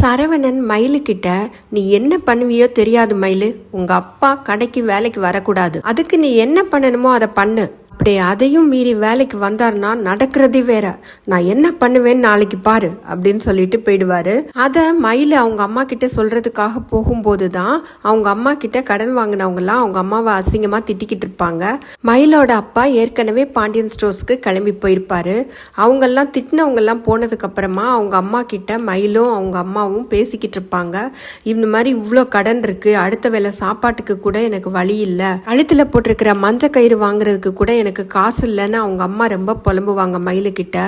சரவணன் மயிலுக்கிட்ட நீ என்ன பண்ணுவியோ தெரியாது மயிலு. உங்க அப்பா கடைக்கு வேலைக்கு வரக்கூடாது. அதுக்கு நீ என்ன பண்ணணுமோ அதை பண்ணு. அப்படி அதையும் மீறி வேலைக்கு வந்தார்னா நடக்கிறதே வேற. நான் என்ன பண்ணுவேன்னு நாளைக்கு பாரு அப்படின்னு சொல்லிட்டு போயிடுவாரு. அதை மயில் அவங்க அம்மா கிட்ட சொல்றதுக்காக போகும்போது தான் அவங்க அம்மா கிட்ட கடன் வாங்கினவங்கலாம் அவங்க அம்மாவை அசிங்கமா திட்டிக்கிட்டு இருப்பாங்க. மயிலோட அப்பா ஏற்கனவே பாண்டியன் ஸ்டோர்ஸ்க்கு கிளம்பி போயிருப்பாரு. அவங்கெல்லாம் திட்டினவங்கெல்லாம் போனதுக்கு அப்புறமா அவங்க அம்மா கிட்ட மயிலும் அவங்க அம்மாவும் பேசிக்கிட்டு இருப்பாங்க. இந்த மாதிரி இவ்வளோ கடன் இருக்கு அடுத்த வேளை சாப்பாட்டுக்கு கூட எனக்கு வழி இல்லை. கழுத்துல போட்டிருக்கிற மஞ்சள் கயிறு வாங்குறதுக்கு கூட எனக்கு எனக்கு காசு இல்லைன்னு அவங்க அம்மா ரொம்ப புலம்புவாங்க மயிலுக்கிட்ட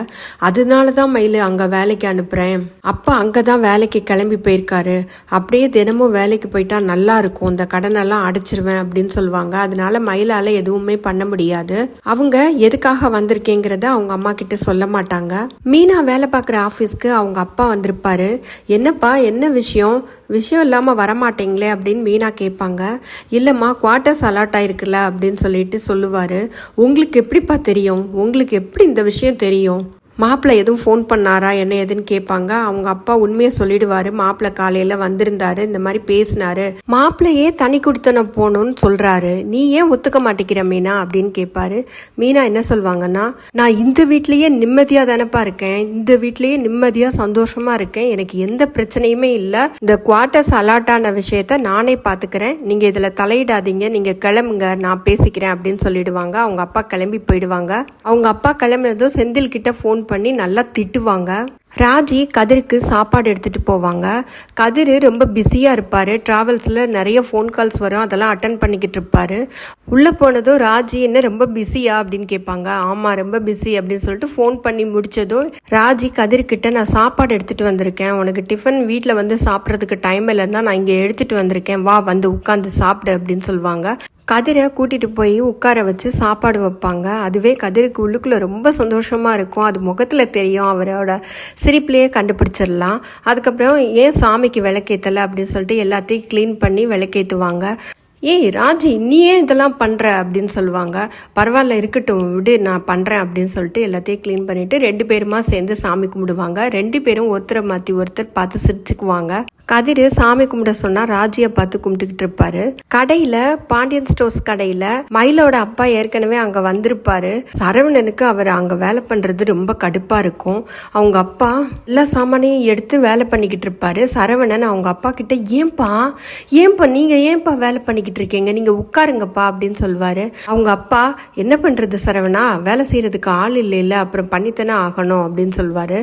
அதனால தான் மயில் அங்கே வேலைக்கு அனுப்புகிறேன் அப்பா அங்கே தான் வேலைக்கு கிளம்பி போயிருக்காரு. அப்படியே தினமும் வேலைக்கு போயிட்டா நல்லா இருக்கும். இந்த கடனெல்லாம் அடைச்சிருவேன் அப்படின்னு சொல்லுவாங்க. அதனால மயிலால் எதுவுமே பண்ண முடியாது. அவங்க எதுக்காக வந்திருக்கேங்கிறத அவங்க அம்மா கிட்ட சொல்ல மாட்டாங்க. மீனா வேலை பார்க்குற ஆஃபீஸ்க்கு அவங்க அப்பா வந்திருப்பாரு. என்னப்பா என்ன விஷயம்? விஷயம் இல்லாமல் வரமாட்டீங்களே அப்படின்னு மீனா கேட்பாங்க. இல்லைம்மா குவார்ட்டர்ஸ் அலாட் ஆயிருக்குல்ல அப்படின்னு சொல்லிட்டு சொல்லுவார். உங்களுக்கு எப்படிப்பா தெரியும்? உங்களுக்கு எப்படி இந்த விஷயம் தெரியும்? மாப்பிள்ளை எதுவும் ஃபோன் பண்ணாரா என்ன ஏதுன்னு கேட்பாங்க. அவங்க அப்பா உண்மையை சொல்லிடுவாரு. மாப்பிள்ளை காலையில வந்திருந்தாரு இந்த மாதிரி பேசினாரு. மாப்பிள்ளையே தனி குடித்தனம் போகணும்னு சொல்றாரு. நீ ஏன் ஒத்துக்க மாட்டேங்கிற மீனா அப்படின்னு கேட்பாரு. மீனா என்ன சொல்வாங்கன்னா நான் இந்த வீட்லயே நிம்மதியா தானப்பா இருக்கேன். இந்த வீட்லயே நிம்மதியா சந்தோஷமா இருக்கேன். எனக்கு எந்த பிரச்சனையுமே இல்லை. இந்த குவார்ட்டர்ஸ் அலாட் ஆன விஷயத்த நானே பாத்துக்கிறேன். நீங்க இதுல தலையிடாதீங்க. நீங்க கிளம்புங்க. நான் பேசிக்கிறேன் அப்படின்னு சொல்லிடுவாங்க. அவங்க அப்பா கிளம்பி போயிடுவாங்க. அவங்க அப்பா கிளம்புனதும் செந்தில் கிட்ட ஃபோன் பண்ணி நல்லா திட்டுவாங்க. ராஜி கதிருக்கு சாப்பாடு எடுத்துகிட்டு போவாங்க. கதிர் ரொம்ப பிஸியாக இருப்பார். ட்ராவல்ஸில் நிறைய ஃபோன் கால்ஸ் வரும். அதெல்லாம் அட்டன் பண்ணிக்கிட்டு இருப்பார். உள்ளே போனதும் ராஜி என்ன ரொம்ப பிஸியா? அப்படின்னு கேட்பாங்க. ஆமாம் ரொம்ப பிஸி அப்படின்னு சொல்லிட்டு ஃபோன் பண்ணி முடித்ததும் ராஜி கதிர்கிட்ட நான் சாப்பாடு எடுத்துகிட்டு வந்திருக்கேன். உனக்கு டிஃபன் வீட்டில் வந்து சாப்பிட்றதுக்கு டைம் இல்லைன்னா நான் இங்கே எடுத்துகிட்டு வந்திருக்கேன். வா வந்து உட்காந்து சாப்பிடு அப்படின்னு சொல்லுவாங்க. கதிரை கூட்டிட்டு போய் உட்கார வச்சு சாப்பாடு வைப்பாங்க. அதுவே கதிருக்கு உள்ளுக்குள்ள ரொம்ப சந்தோஷமா இருக்கும். அது முகத்துல தெரியும். அவரோட சிரிப்புலேயே கண்டுபிடிச்சிடலாம். அதுக்கப்புறம் ஏன் சாமிக்கு விளக்கேத்தலை அப்படின்னு சொல்லிட்டு எல்லாத்தையும் க்ளீன் பண்ணி விளக்கேற்றுவாங்க ஏய் ராஜி நீ ஏன் இதெல்லாம் பண்ணுற அப்படின்னு சொல்லுவாங்க. பரவாயில்ல இருக்கட்டும் விடு நான் பண்ணுறேன் அப்படின்னு சொல்லிட்டு எல்லாத்தையும் க்ளீன் பண்ணிவிட்டு ரெண்டு பேருமா சேர்ந்து சாமி கும்பிடுவாங்க. ரெண்டு பேரும் ஒருத்தரை மாற்றி ஒருத்தர் பார்த்து சிரிச்சுக்குவாங்க. கதிர் சாமி கும்பிட சொன்னா ராஜியை பார்த்து கும்பிட்டுக்கிட்டு இருப்பாரு. கடையில பாண்டியன் ஸ்டோர்ஸ் கடையில மயிலோட அப்பா ஏற்கனவே அங்க வந்திருப்பாரு. சரவணனுக்கு அவர் அங்க வேலை பண்றது ரொம்ப கடுப்பா இருக்கும். அவங்க அப்பா எல்லா சாமானையும் எடுத்து வேலை பண்ணிக்கிட்டு இருப்பாரு. சரவணன் அவங்க அப்பா கிட்ட ஏன்பா ஏன்பா நீங்க ஏன்பா வேலை பண்ணிக்கிட்டு இருக்கீங்க? நீங்க உட்காருங்கப்பா அப்படின்னு சொல்லுவாரு அவங்க அப்பா என்ன பண்றது சரவணா? வேலை செய்யறதுக்கு ஆள் இல்லை இல்ல அப்புறம் பண்ணித்தானே ஆகணும் அப்படின்னு சொல்லுவாரு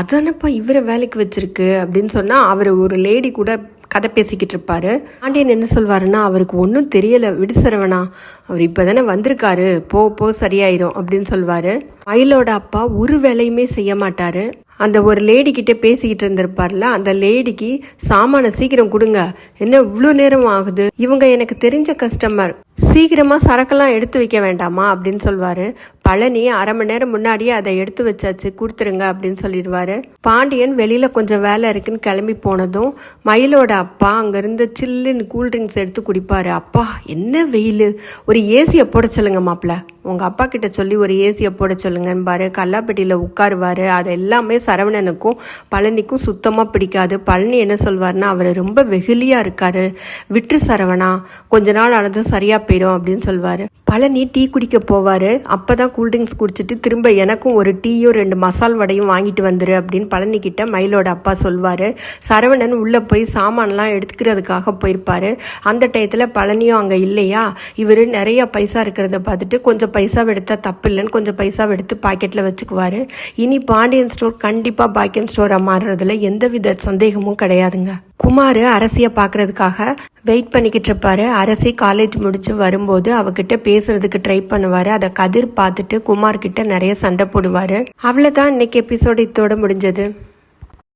அதானப்பா இவரை வேலைக்கு வச்சிருக்கு? அப்படின்னு சொன்னா அவர் ஒரு லேடி கூட கதை பேசிக்கிட்டு இருப்பாரு. பாண்டியன் என்ன சொல்வாருன்னா அவருக்கு ஒன்றும் தெரியலை விடு சரவணா அவர் இப்போ தானே வந்திருக்காரு போ போ சரியாயிரும் அப்படின்னு சொல்வாரு. மயிலோட அப்பா ஒரு வேலையுமே செய்ய மாட்டாரு. அந்த ஒரு லேடி கிட்டே பேசிக்கிட்டு இருந்திருப்பார்ல அந்த லேடிக்கு சாமானை சீக்கிரம் கொடுங்க என்ன இவ்வளோ நேரம் ஆகுது? இவங்க எனக்கு தெரிஞ்ச கஸ்டமர் சீக்கிரமாக சரக்கெல்லாம் எடுத்து வைக்க வேண்டாமா அப்படின்னு சொல்லுவார் பழனி அரை மணி நேரம் முன்னாடியே அதை எடுத்து வச்சாச்சு கொடுத்துருங்க அப்படின்னு சொல்லிடுவாரு. பாண்டியன் வெளியில் கொஞ்சம் வேலை இருக்குன்னு கிளம்பி போனதும் மயிலோட அப்பா அங்கேருந்து சில்லுன்னு கூல்ட்ரிங்க்ஸ் எடுத்து குடிப்பாரு. அப்பா என்ன வெயில்? ஒரு ஏசியை போட சொல்லுங்க மாப்பிள்ள. உங்கள் அப்பா கிட்ட சொல்லி ஒரு ஏசியை போட சொல்லுங்கன்னு கல்லாப்பட்டியில் உட்காருவார். அது எல்லாமே சரவணனுக்கும் பழனிக்கும் சுத்தமாக பிடிக்காது. பழனி என்ன சொல்வார்னா அவர் ரொம்ப வெகுலியாக இருக்காரு. விட்டு சரவணா. கொஞ்ச நாள் ஆனதும் சரியாக போயிடும் அப்படின்னு சொல்வாரு. பழனி டீ குடிக்க போவாரு. அப்பதான் கூல்ட்ரிங்க்ஸ் குடிச்சிட்டு திரும்ப எனக்கும் ஒரு டீயும் ரெண்டு மசால் வடையும் வாங்கிட்டு வந்துரு அப்படின்னு பழனி கிட்ட மயிலோட அப்பா சொல்வாரு. சரவணன் உள்ள போய் சாமான்லாம் எடுத்துக்கிறதுக்காக போயிருப்பாரு. அந்த டயத்துல பழனியும் அங்க இல்லையா? இவரு நிறைய பைசா இருக்கிறத பார்த்துட்டு கொஞ்சம் பைசா எடுத்தா தப்பு இல்லைன்னு கொஞ்சம் பைசா எடுத்து பாக்கெட்ல வச்சுக்குவாரு. இனி பாண்டியன் ஸ்டோர் கண்டிப்பா பாக்கியன் ஸ்டோரா மாறுறதுல எந்தவித சந்தேகமும் கிடையாதுங்க. குமார் அரசியை பார்க்கறதுக்காக வெயிட் பண்ணிக்கிட்டு இருப்பாரு அரசி காலேஜ் முடிச்சு வரும்போது அவகிட்ட பேசுறதுக்கு ட்ரை பண்ணுவார். அதை கதிர் பார்த்துட்டு குமார் கிட்ட நிறைய சண்டை போடுவார். அவ்வளோதான் இன்னைக்கு எபிசோடு இதோட முடிஞ்சது.